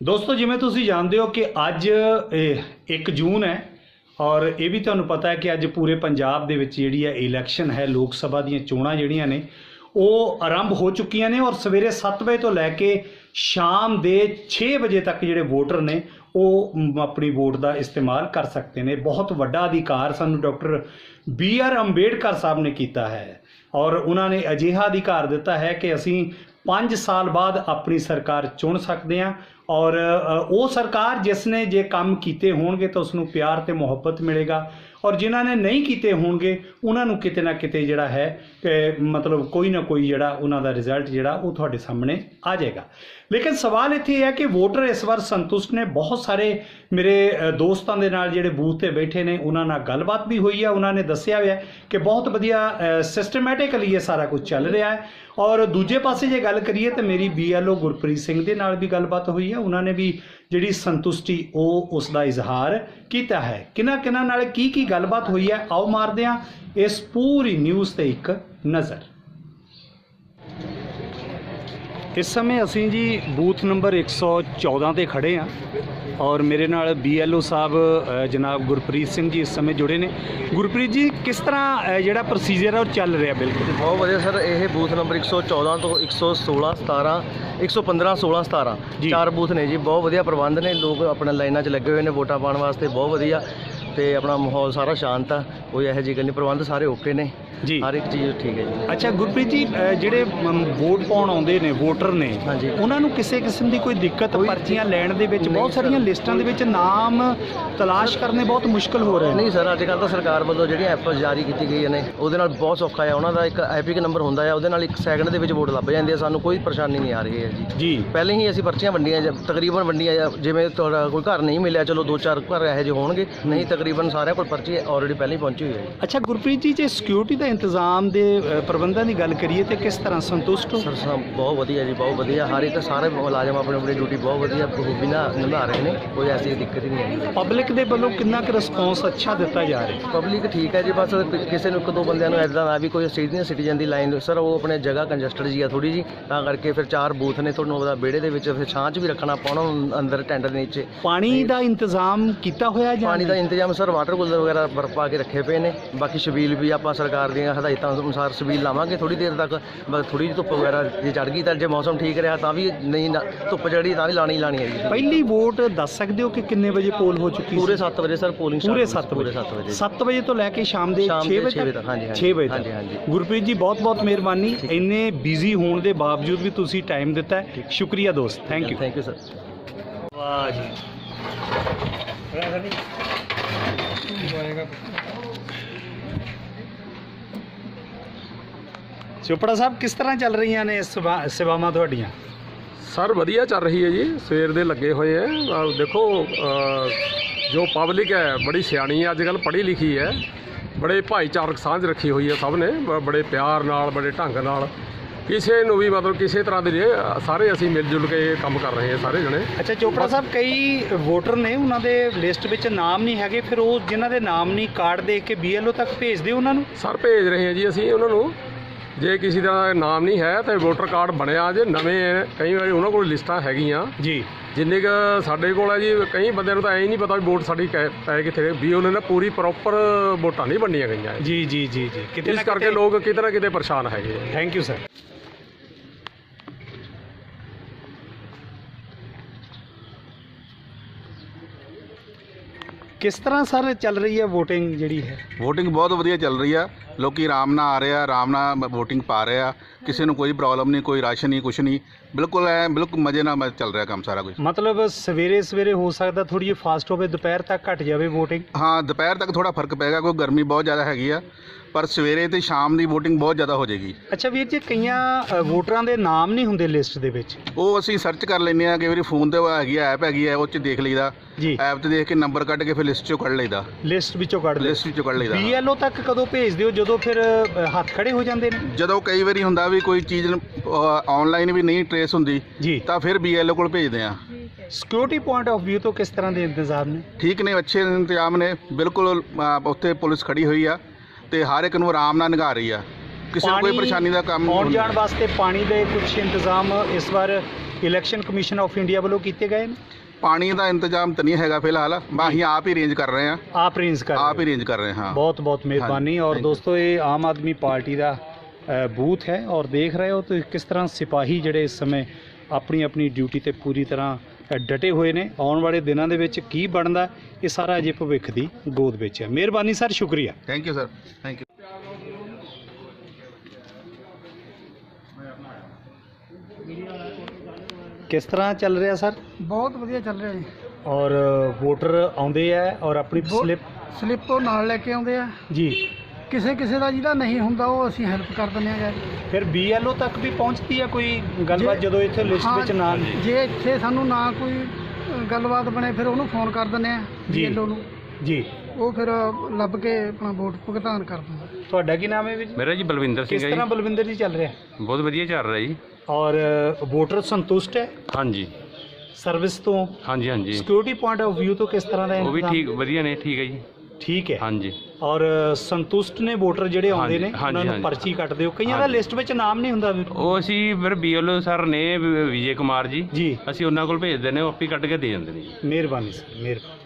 ਦੋਸਤੋ, ਜਿਵੇਂ ਤੁਸੀਂ ਜਾਣਦੇ ਹੋ ਕਿ ਅੱਜ 1 ਜੂਨ ਹੈ ਔਰ ਇਹ ਵੀ ਤੁਹਾਨੂੰ ਪਤਾ ਹੈ ਕਿ ਅੱਜ ਪੂਰੇ ਪੰਜਾਬ ਦੇ ਵਿੱਚ ਜਿਹੜੀ ਹੈ ਇਲੈਕਸ਼ਨ ਹੈ, ਲੋਕ ਸਭਾ ਦੀਆਂ ਚੋਣਾਂ ਜਿਹੜੀਆਂ ਨੇ, ਉਹ ਆਰੰਭ ਹੋ ਚੁੱਕੀਆਂ ਨੇ ਔਰ ਸਵੇਰੇ 7 ਵਜੇ ਤੋਂ ਲੈ ਕੇ ਸ਼ਾਮ ਦੇ 6 ਵਜੇ ਤੱਕ ਜਿਹੜੇ ਵੋਟਰ ਨੇ, ਉਹ ਆਪਣੀ ਵੋਟ ਦਾ ਇਸਤੇਮਾਲ ਕਰ ਸਕਦੇ ਨੇ। ਬਹੁਤ ਵੱਡਾ ਅਧਿਕਾਰ ਸਾਨੂੰ doctor B R Ambedkar Sahib ਨੇ ਕੀਤਾ ਹੈ ਔਰ ਉਹਨਾਂ ਨੇ ਅਜਿਹਾ ਅਧਿਕਾਰ ਦਿੱਤਾ ਹੈ ਕਿ ਅਸੀਂ 5 ਸਾਲ ਬਾਅਦ ਆਪਣੀ ਸਰਕਾਰ ਚੁਣ ਸਕਦੇ ਹਾਂ ਔਰ ਉਹ ਸਰਕਾਰ ਜਿਸ ਨੇ ਜੇ ਕੰਮ ਕੀਤੇ ਹੋਣਗੇ ਤਾਂ ਉਸ ਨੂੰ ਪਿਆਰ ਤੇ ਮੁਹੱਬਤ ਮਿਲੇਗਾ। ਔਰ ਜਿਨ੍ਹਾਂ ਨੇ ਨਹੀਂ ਕੀਤੇ ਹੋਣਗੇ, ਉਹਨਾਂ ਨੂੰ ਕਿਤੇ ਨਾ ਕਿਤੇ ਜਿਹੜਾ ਹੈ ਮਤਲਬ ਕੋਈ ਨਾ ਕੋਈ ਜਿਹੜਾ ਉਹਨਾਂ ਦਾ ਰਿਜ਼ਲਟ ਜਿਹੜਾ ਉਹ ਤੁਹਾਡੇ ਸਾਹਮਣੇ ਆ ਜਾਏਗਾ। ਲੇਕਿਨ ਸਵਾਲ ਇੱਥੇ ਇਹ ਹੈ ਕਿ ਵੋਟਰ ਇਸ ਵਾਰ ਸੰਤੁਸ਼ਟ ਨੇ। ਬਹੁਤ ਸਾਰੇ ਮੇਰੇ ਦੋਸਤਾਂ ਦੇ ਨਾਲ ਜਿਹੜੇ ਬੂਥ ਤੇ ਬੈਠੇ ਨੇ, ਉਹਨਾਂ ਨਾਲ ਗੱਲਬਾਤ ਵੀ ਹੋਈ ਹੈ ਉਹਨਾਂ ਨੇ ਦੱਸਿਆ ਹੋਇਆ ਕਿ ਬਹੁਤ ਵਧੀਆ ਸਿਸਟਮੈਟਿਕਲੀ ਇਹ ਸਾਰਾ ਕੁਝ ਚੱਲ ਰਿਹਾ ਹੈ। ਔਰ ਦੂਜੇ ਪਾਸੇ ਜੇ ਗੱਲ ਕਰੀਏ ਤਾਂ ਮੇਰੀ ਬੀਐਲਓ ਗੁਰਪ੍ਰੀਤ ਸਿੰਘ ਦੇ ਨਾਲ ਵੀ ਗੱਲਬਾਤ ਹੋਈ ਹੈ ਉਹਨਾਂ ਨੇ ਵੀ ਜਿਹੜੀ ਸੰਤੁਸ਼ਟੀ ਉਹ ਉਸ ਦਾ ਇਜ਼ਹਾਰ ਕੀਤਾ ਹੈ। ਕਿਹਨਾਂ ਕਿਹਨਾਂ ਨਾਲ ਕੀ ਕੀ ਗੱਲਬਾਤ ਹੋਈ ਹੈ। ਆਓ ਮਾਰਦੇ ਹਾਂ ਇਸ ਪੂਰੀ ਨਿਊਜ਼ ਤੇ ਇੱਕ ਨਜ਼ਰ। ਇਸ ਸਮੇਂ ਅਸੀਂ ਜੀ ਬੂਥ ਨੰਬਰ 114 ਤੇ ਖੜੇ ਹਾਂ ਔਰ ਮੇਰੇ ਨਾਲ ਬੀਐਲਓ ਸਾਹਿਬ ਜਨਾਬ ਗੁਰਪ੍ਰੀਤ ਸਿੰਘ ਜੀ ਇਸ ਸਮੇਂ ਜੁੜੇ ਨੇ। ਗੁਰਪ੍ਰੀਤ ਜੀ ਕਿਸ ਤਰ੍ਹਾਂ ਜਿਹੜਾ ਪ੍ਰੋਸੀਜਰ ਹੈ ਉਹ ਚੱਲ ਰਿਹਾ ਬਿਲਕੁਲ? ਬਹੁਤ ਵਧੀਆ ਸਰ ਇਹ ਬੂਥ ਨੰਬਰ 114 ਤੋਂ 116 17 115 16 17 ਜੀ। ਚਾਰ ਬੂਥ ਨੇ ਜੀ ਬਹੁਤ ਵਧੀਆ ਪ੍ਰਬੰਧ ਨੇ। ਲੋਕ ਆਪਣਾ ਲਾਈਨਾਂ 'ਚ ਲੱਗੇ ਹੋਏ ਨੇ ਵੋਟਾਂ ਪਾਉਣ ਵਾਸਤੇ ਬਹੁਤ ਵਧੀਆ। ਤੇ ਆਪਣਾ ਮਾਹੌਲ ਸਾਰਾ ਸ਼ਾਂਤ ਆ। ਕੋਈ ਇਹੋ ਜਿਹੀ ਗੱਲ ਨਹੀਂ, ਪ੍ਰਬੰਧ ਸਾਰੇ ਓਕੇ ਨੇ। ਜੀ। ਹਰ ਇੱਕ ਚੀਜ਼ ਠੀਕ ਹੈ ਜੀ। ਅੱਛਾ ਗੁਰਪ੍ਰੀਤ ਜੀ ਅ, ਜਿਹੜੇ ਮ, ਵੋਟ ਪਾਉਣ ਆਉਂਦੇ ਨੇ ਵੋਟਰ ਨੇ ਹਾਂਜੀ। ਉਹਨਾਂ ਨੂੰ ਕਿਸੇ ਕਿਸਮ ਦੀ ਕੋਈ ਦਿੱਕਤ ਕੋਈ ਪਰਚੀਆਂ ਲੈਣ ਦੇ ਵਿੱਚ ਬਹੁਤ ਸਰ। ਸਾਰੀਆਂ ਲਿਸਟਾਂ ਦੇ ਵਿੱਚ ਨਾਮ ਤਲਾਸ਼ ਕਰਨੇ ਬਹੁਤ ਮੁਸ਼ਕਲ ਹੋ ਰਹੇ ਨੇ। ਨਹੀਂ ਸਰ ਅੱਜ ਕੱਲ੍ਹ ਤਾਂ ਸਰਕਾਰ ਵੱਲੋਂ ਜਿਹੜੀਆਂ ਐਪ ਜਾਰੀ ਕੀਤੀ ਗਈਆਂ ਨੇ ਉਹਦੇ ਨਾਲ ਬਹੁਤ ਸੌਖਾ ਹੈ। ਉਹਨਾਂ ਦਾ ਇੱਕ ਐਪਿਕ ਨੰਬਰ ਹੁੰਦਾ ਹੈ ਉਹਦੇ ਨਾਲ ਇੱਕ ਸੈਕਿੰਡ ਦੇ ਵਿੱਚ ਵੋਟ ਲੱਭ ਜਾਂਦੀ ਹੈ। ਸਾਨੂੰ ਕੋਈ ਪਰੇਸ਼ਾਨੀ ਨਹੀਂ ਆ ਰਹੀ ਹੈ ਜੀ। ਜੀ। ਪਹਿਲੇ ਹੀ ਅਸੀਂ ਪਰਚੀਆਂ ਵੰਡੀਆਂ ਜਾਂ ਤਕਰੀਬਨ ਵੰਡੀਆਂ ਜਾਂ ਜਿਵੇਂ ਤੁਹਾਡਾ ਕੋਈ ਘਰ ਨਹੀਂ ਮਿਲਿਆ ਚਲੋ ਦੋ ਚਾਰ ਘਰ ਇਹੋ ਜਿਹੇ ਹੋਣਗੇ। ਨਹੀਂ ਤਕਰੀਬਨ ਸਾਰਿਆਂ ਕੋਲ ਪਰਚੀ ਆਲਰੇਡੀ ਪਹਿਲਾਂ ਹੀ ਪਹੁੰਚੀ ਹੋਈ ਹੈ। ਅੱਛਾ ਗੁਰਪ੍ਰੀਤ ਜੀ ਜੇ ਸਿਕਿਉਰਿਟੀ ਦਾ ਇੰਤਜ਼ਾਮ ਦੇ ਅ, ਪ੍ਰਬੰਧਾਂ ਦੀ ਗੱਲ ਕਰੀਏ ਤੇ ਕਿਸ ਤਰ੍ਹਾਂ ਸੰਤੁਸ਼ਟ ਹੋ? ਸਰ ਸਭ ਬਹੁਤ ਵਧੀਆ ਜੀ ਬਹੁਤ ਵਧੀਆ। ਹਰ ਇੱਕ ਸਾਰੇ ਮੁਲਾਜ਼ਮ ਆਪਣੀ ਆਪਣੀ ਡਿਊਟੀ ਬਹੁਤ ਵਧੀਆ ਬਖੂਬੀ ਨਾਲ ਨਿਭਾ ਰਹੇ ਨੇ ਕੋਈ ਐਸੀ ਦਿੱਕਤ ਹੀ ਨਹੀਂ ਆਈ ਪਬਲਿਕ ਦੇ ਵੱਲੋਂ ਕਿੰਨਾ ਕੁ ਰਿਸਪੌਂਸ ਅੱਛਾ ਦਿੱਤਾ ਜਾ ਰਿਹਾ? ਪਬਲਿਕ ਠੀਕ ਹੈ ਜੀ ਬਸ ਕਿਸੇ ਨੂੰ ਇੱਕ ਦੋ ਬੰਦਿਆਂ ਨੂੰ ਐਦਾਂ ਨਾ ਵੀ ਕੋਈ ਸੀਨੀਅਰ ਸਿਟੀਜ਼ਨ ਦੀ ਲਾਈਨ ਸਰ ਉਹ ਆਪਣੇ ਜਗ੍ਹਾ ਕੰਜਸਟਡ ਜੀ ਆ ਥੋੜੀ ਜੀ ਤਾਂ ਕਰਕੇ ਫਿਰ ਚਾਰ ਬੂਥ ਨੇ ਤੁਹਾਨੂੰ ਉਹਦਾ ਵਿਹੜੇ ਦੇ ਵਿੱਚ ਫਿਰ ਛਾਂ 'ਚ ਵੀ ਰੱਖਣਾ ਪਾਉਣਾ ਅੰਦਰ ਟੈਂਟ ਦੇ ਨੀਚੇ। ਪਾਣੀ ਦਾ ਇੰਤਜ਼ਾਮ ਕੀਤਾ ਹੋਇਆ ਜਾਂ ਪਾਣੀ ਦਾ? ਇੰਤਜ਼ਾਮ ਸਰ ਵਾਟਰ ਕੂਲਰ ਵਗੈਰਾ ਬਰਫ ਪਾ ਕੇ ਰੱਖੇ ਪਏ ਨੇ ਬਾਕੀ ਛਬੀਲ ਵੀ ਆਪਾਂ ਸਰਕਾਰ ਦੀਆਂ ਹਦਾਇਤਾਂ ਅਨੁਸਾਰ ਛਬੀਲ ਲਾਵਾਂਗੇ ਥੋੜੀ ਦੇਰ ਤੱਕ ਬਸ ਥੋੜੀ ਜਿਹੀ ਧੁੱਪ ਵਗੈਰਾ ਜੇ ਚੜ ਗਈ ਤਾਂ ਜੇ ਮੌਸਮ ਠੀਕ ਰਿਹਾ ਤਾਂ ਵੀ ਨਹੀਂ ਨਾ- ਧੁੱਪ ਚੜੀ ਤਾਂ ਵੀ ਲਾਣੀ ਹੀ ਲਾਣੀ ਹੈ ਜੀ। ਪਹਿਲੀ ਵੋਟ ਦੱਸ ਸਕਦੇ ਹੋ ਕਿ ਕਿੰਨੇ ਵਜੇ ਪੋਲ ਹੋ ਚੁੱਕੀ ਪੂਰੇ ਸੀ 7 ਵਜੇ ਸਰ ਪੋਲਿੰਗ ਪੂਰੇ start 7 ਪੂਰੇ ਵਜੇ। 7 ਵਜੇ। 7 ਵਜੇ ਤੋਂ ਲੈ ਕੇ ਸ਼ਾਮ ਦੇ ਸ਼ਾਮ 6 ਦੇ ਵਜੇ ਛੇ ਤੱਕ ਵਜੇ ਤੱਕ, ਹਾਂਜੀ, ਹਾਂਜੀ। 6 ਵਜੇ ਹਾਂਜੀ, ਤੱਕ। ਹਾਂਜੀ। ਗੁਰਪ੍ਰੀਤ ਜੀ ਬਹੁਤ ਬਹੁਤ ਮਿਹਰਬਾਨੀ। ਇੰਨੇ ਬਿਜ਼ੀ ਹੋਣ ਦੇ ਬਾਵਜੂਦ ਵੀ ਤੁਸੀਂ ਟਾਈਮ ਦਿੱਤਾ ਹੈ। ਸ਼ੁਕਰੀਆ ਦੋਸਤ। Thank you thank you sir ਵਾਹ ਜੀ। ਚੋਪੜਾ ਸਾਹਿਬ ਕਿਸ ਤਰ੍ਹਾਂ ਚੱਲ ਰਹੀਆਂ ਨੇ ਸੇਵਾ- ਸੇਵਾਵਾਂ ਤੁਹਾਡੀਆਂ? ਸਰ ਵਧੀਆ ਚੱਲ ਰਹੀ ਹੈ ਜੀ। ਸਵੇਰ ਦੇ ਲੱਗੇ ਹੋਏ ਹੈ। ਅਹ ਦੇਖੋ ਅਹ ਜੋ ਪਬਲਿਕ ਹੈ ਬੜੀ ਸਿਆਣੀ ਹੈ। ਅੱਜ ਕੱਲ ਪੜ੍ਹੀ ਲਿਖੀ ਹੈ। ਬੜੇ ਭਾਈਚਾਰਕ ਸਾਂਝ ਰੱਖੀ ਹੋਈ ਹੈ ਸਭ ਨੇ। ਬ- ਬੜੇ ਪਿਆਰ ਨਾਲ ਬੜੇ ਢੰਗ ਨਾਲ। ਕਿਸੇ ਨੂੰ ਵੀ ਮਤਲਬ ਕਿਸੇ ਤਰ੍ਹਾਂ ਦੇ ਨਹੀਂ, ਸਾਰੇ ਅਸੀਂ ਮਿਲ ਜੁਲ ਕੇ ਕੰਮ ਕਰ ਰਹੇ ਹਾਂ ਸਾਰੇ ਜਣੇ। ਅੱਛਾ ਚੋਪੜਾ ਸਾਹਿਬ ਕਈ ਵੋਟਰ ਨੇ ਉਹਨਾਂ ਦੇ ਲਿਸਟ ਵਿੱਚ ਨਾਮ ਨਹੀਂ ਹੈਗੇ। ਫਿਰ ਉਹ ਜਿਨ੍ਹਾਂ ਦੇ ਨਾਮ ਨਹੀਂ ਕਾਰਡ ਦੇਖ ਕੇ ਬੀਐਲਓ ਤੱਕ ਭੇਜ ਦਿਓ ਉਹਨਾਂ ਨੂੰ? ਸਰ ਭੇਜ ਰਹੇ ਹਾਂ ਜੀ ਅਸੀਂ ਉਹਨਾਂ ਨੂੰ। ਜੇ ਕਿਸੇ ਦਾ ਨਾਮ ਨਹੀਂ ਹੈ ਤਾਂ ਵੋਟਰ ਕਾਰਡ ਬਣਿਆ ਜੇ ਨਵੇਂ ਹੈ ਕਈ ਵਾਰੀ ਉਹਨਾਂ ਕੋਲ ਲਿਸਟਾਂ ਹੈਗੀਆਂ। ਜੀ। ਜਿੰਨੇ ਕੁ ਸਾਡੇ ਕੋਲ ਹੈ ਜੀ ਕਈ ਬੰਦਿਆਂ ਨੂੰ ਤਾਂ ਐ ਨਹੀਂ ਪਤਾ ਵੀ ਵੋਟ ਸਾਡੀ ਕੈ- ਪੈ ਕਿੱਥੇ ਵੀ ਉਹਨਾਂ ਨੇ ਪੂਰੀ ਪ੍ਰੋਪਰ ਵੋਟਾਂ ਨਹੀਂ ਬਣਨੀਆਂ ਗਈਆਂ। ਜੀ ਜੀ ਜੀ ਜੀ। ਕਿਤੇ ਇਸ ਕਰਕੇ ਲੋਕ ਕਿਤੇ ਨਾ ਕਿਤੇ ਪਰੇਸ਼ਾਨ ਹੈਗੇ ਆ। ਥੈਂਕ ਯੂ ਸਰ ਕਿਸ ਤਰ੍ਹਾਂ ਸਰ ਚੱਲ ਰਹੀ ਹੈ VOTING ਜਿਹੜੀ ਹੈ? VOTING ਬਹੁਤ ਵਧੀਆ ਚੱਲ ਰਹੀ ਆ। ਲੋਕੀ ਆਰਾਮ ਨਾਲ ਆ ਰਹੇ ਆ ਆਰਾਮ ਨਾਲ VOTING ਪਾ ਰਹੇ ਆ। ਕਿਸੇ ਨੂੰ ਕੋਈ ਪ੍ਰੋਬਲਮ ਨਹੀਂ ਕੋਈ ਰਸ਼ ਨਹੀਂ ਕੁਛ ਨਹੀਂ। ਬਿਲਕੁਲ ਐ ਬਿਲਕੁਲ ਮਜ਼ੇ ਨਾਲ ਮ- ਚੱਲ ਰਿਹਾ ਕੰਮ ਸਾਰਾ ਕੁਝ ਮਤਲਬ ਸਵੇਰੇ ਸਵੇਰੇ ਹੋ ਸਕਦਾ ਥੋੜੀ ਜਿਹੀ ਫਾਸਟ ਹੋਵੇ ਦੁਪਹਿਰ ਤੱਕ ਘਟ ਜਾਵੇ VOTING? ਹਾਂ ਦੁਪਹਿਰ ਤੱਕ ਥੋੜਾ ਫ਼ਰਕ ਪੈਗਾ ਕੋਈ ਗਰਮੀ ਬਹੁਤ ਜ਼ਿਆਦਾ ਹੈਗੀ ਆ। ਪਰ ਸਵੇਰੇ ਤੇ ਸ਼ਾਮ ਦੀ VOTING ਬਹੁਤ ਜ਼ਿਆਦਾ ਹੋ ਜਾਏਗੀ। ਅੱਛਾ ਵੀਰ ਜੀ ਕਈਆਂ ਅ, ਵੋਟਰਾਂ ਦੇ ਨਾਮ ਨਹੀਂ ਹੁੰਦੇ ਲਿਸਟ ਦੇ ਵਿੱਚ? ਉਹ ਅਸੀਂ ਸਰਚ ਕਰ ਲੈਂਦੇ ਆ ਕਈ ਵਾਰੀ ਫੋਨ ਤੇ ਉਹ ਹੈਗੀ ਐਪ ਹੈਗੀ ਆ ਉਹ 'ਚ ਦੇਖ ਲਈਦਾ। ਜੀ। ਐਪ ਤੇ ਦੇਖ ਕੇ ਨੰਬਰ ਕੱਢ ਕੇ ਫਿਰ ਲਿਸਟ 'ਚੋਂ ਕੱਢ ਲਈਦਾ। ਲਿਸਟ ਵਿੱਚੋਂ ਕੱਢ ਲਿਸਟ 'ਚੋਂ ਕੱਢ ਲਈਦਾ BLO ਤੱਕ ਕਦੋਂ ਭੇਜ ਦਿਓ? ਜਦੋਂ ਫਿਰ ਅ, ਹੱਥ ਖੜੇ ਹੋ ਜਾਂਦੇ ਨੇ? ਜਦੋਂ ਕਈ ਵਾਰੀ ਹੁੰਦਾ ਵੀ ਕੋਈ ਚੀਜ਼ ਆਨਲਾਈਨ ਵੀ ਨਹੀਂ ਟਰੇਸ ਹੁੰਦੀ ਜੀ। ਤਾਂ ਫਿਰ BLO ਕੋਲ ਭੇਜਦੇ ਆ ਸਿਕਿਉਰਿਟੀ ਪੁਆਇੰਟ ਆਫ View ਤੋਂ ਕਿਸ ਤਰ੍ਹਾਂ ਦੇ ਇੰਤਜ਼ਾਮ ਨੇ? ਠੀਕ ਨੇ ਅੱਛੇ ਇੰਤਜ਼ਾਮ ਨੇ। ਬਿਲਕੁਲ ਅ, ਉੱਥੇ ਪੁਲਿਸ ਖੜੀ ਹੋਈ ਆ। ਤੇ ਹਰ ਇੱਕ ਨੂੰ ਆਰਾਮ ਨਾਲ ਨਿਗਾਹ ਰਹੀ ਆ। ਕਿਸੇ ਨੂੰ ਕੋਈ ਪਾਣੀ ਪਰੇਸ਼ਾਨੀ ਦਾ ਕੰਮ ਨਹੀਂ ਆਉਣ ਹੁੰਦਾ। ਜਾਣ ਵਾਸਤੇ ਪਾਣੀ ਦੇ ਕੁਝ ਇੰਤਜ਼ਾਮ ਇਸ ਵਾਰ ਇਲੈਕਸ਼ਨ ਕਮਿਸ਼ਨ ਆਫ ਇੰਡੀਆ ਵੱਲੋਂ ਕੀਤੇ ਗਏ ਨੇ? ਪਾਣੀ ਦਾ ਇੰਤਜ਼ਾਮ ਤਾਂ ਨਹੀਂ ਹੈਗਾ ਫਿਲਹਾਲ। ਬਸ ਅਸੀਂ ਆਪ ਹੀ ਅਰੇਂਜ ਕਰ ਰਹੇ ਹਾਂ। ਆਪ ਰੇਂਜ ਕਰ ਆਪ ਰਹੇ ਹੀ। ਅਰੇਂਜ ਕਰ ਰਹੇ ਹਾਂ ਬਹੁਤ ਬਹੁਤ ਮਿਹਰਬਾਨੀ। ਔਰ thank you. ਦੋਸਤੋ ਇਹ ਆਮ ਆਦਮੀ ਪਾਰਟੀ ਦਾ ਅ, ਬੂਥ ਹੈ। ਔਰ ਦੇਖ ਰਹੇ ਹੋ ਤੁਸੀਂ ਕਿਸ ਤਰ੍ਹਾਂ ਸਿਪਾਹੀ ਜਿਹੜੇ ਇਸ ਸਮੇਂ ਆਪਣੀ ਆਪਣੀ ਡਿਊਟੀ ਤੇ ਪੂਰੀ ਤਰ੍ਹਾਂ ਡਟੇ ਹੋਏ ਨੇ। ਆਉਣ ਵਾਲੇ ਦਿਨਾਂ ਦੇ ਵਿੱਚ ਕੀ ਬਣਦਾ ਇਹ ਸਾਰਾ ਅਜੇ ਭਵਿੱਖ ਦੀ ਗੋਦ ਵਿੱਚ ਹੈ। ਮਿਹਰਬਾਨੀ ਸਰ ਸ਼ੁਕਰੀਆ। Thank you sir thank you ਕਿਸ ਤਰ੍ਹਾਂ ਚੱਲ ਰਿਹਾ ਸਰ? ਬਹੁਤ ਵਧੀਆ ਚੱਲ ਰਿਹਾ ਜੀ। ਔਰ ਵੋਟਰ ਆਉਂਦੇ ਆ ਔਰ ਆਪਣੀ ਸਲਿੱਪ ਸਲਿੱਪ ਉਹ ਨਾਲ ਲੈ ਕੇ ਆਉਂਦੇ ਆ। ਜੀ। ਕਿਸੇ ਕਿਸੇ ਦਾ ਜਿਹਦਾ ਨਹੀਂ ਹੁੰਦਾ ਉਹ ਅਸੀਂ ਹੈਲਪ ਕਰ ਦਿੰਦੇ ਆ ਜੀ। ਫਿਰ ਬੀਐਲਓ ਤੱਕ ਵੀ ਪਹੁੰਚਦੀ ਹੈ ਕੋਈ ਗੱਲਬਾਤ ਜੇ- ਜਦੋਂ ਇੱਥੇ ਲਿਸਟ ਹਾਂ, ਵਿੱਚ ਨਾਮ ਜੇ ਇੱਥੇ ਸਾਨੂੰ ਨਾ ਕੋਈ ਅ, ਗੱਲਬਾਤ ਬਣੇ ਫਿਰ ਉਹਨੂੰ ਫੋਨ ਕਰ ਦਿੰਦੇ ਆ ਜੀ। ਨੂੰ। ਜੀ। ਉਹ ਫਿਰ ਲੱਭ ਕੇ ਆਪਣਾ ਵੋਟ ਭੁਗਤਾਨ ਕਰ ਦਿੰਦਾ ਤੁਹਾਡਾ ਕੀ ਨਾਮ ਹੈ ਵੀਰ ਜੀ? ਮੇਰਾ ਜੀ ਬਲਵਿੰਦਰ ਸਿੰਘ ਕਿਸ ਹੈ ਤਰ੍ਹਾਂ ਜੀ ਬਲਵਿੰਦਰ ਜੀ ਚੱਲ ਰਿਹਾ? ਬਹੁਤ ਵਧੀਆ ਚੱਲ ਰਿਹਾ ਜੀ। ਔਰ ਵੋਟਰ ਸੰਤੁਸ਼ਟ ਹੈ? ਹਾਂਜੀ। ਸਰਵਿਸ ਤੋਂ? ਹਾਂਜੀ ਹਾਂਜੀ। ਸਿਕਿਉਰਿਟੀ ਪੁਆਇੰਟ ਆਫ View ਤੋਂ ਕਿਸ ਤਰ੍ਹਾਂ ਦਾ ਉਹ ਵੀ ਇੰਤਜ਼ਾਮ? ਠੀਕ ਵਧੀਆ ਨੇ ਠੀਕ ਹੈ ਜੀ। ਠੀਕ ਹੈ। ਹਾਂਜੀ। ਔਰ ਸੰਤੁਸ਼ਟ ਨੇ ਵੋਟਰ ਜਿਹੜੇ ਆਉਂਦੇ ਨੇ ਹਾਂਜੀ, ਉਹਨਾਂ ਨੂੰ ਹਾਂਜੀ। ਪਰਚੀ ਕੱਟ ਦਿਓ ਕਈਆਂ ਦਾ ਹਾਂਜੀ। ਲਿਸਟ ਵਿੱਚ ਨਾਮ ਨਹੀਂ ਹੁੰਦਾ ਵੀਰ ਉਹ ਅਸੀਂ ਫਿਰ ਬੀਐਲਓ ਸਰ ਨੇ ਵਿ- ਵਿਜੇ ਕੁਮਾਰ ਜੀ। ਜੀ। ਅਸੀਂ ਉਹਨਾਂ ਕੋਲ ਭੇਜਦੇ ਨੇ ਉਹ ਆਪੇ ਕੱਢ ਕੇ ਦੇ ਜਾਂਦੇ ਨੇ ਜੀ। ਮਿਹਰਬਾਨੀ ਸਰ ਮਿਹਰਬਾਨੀ।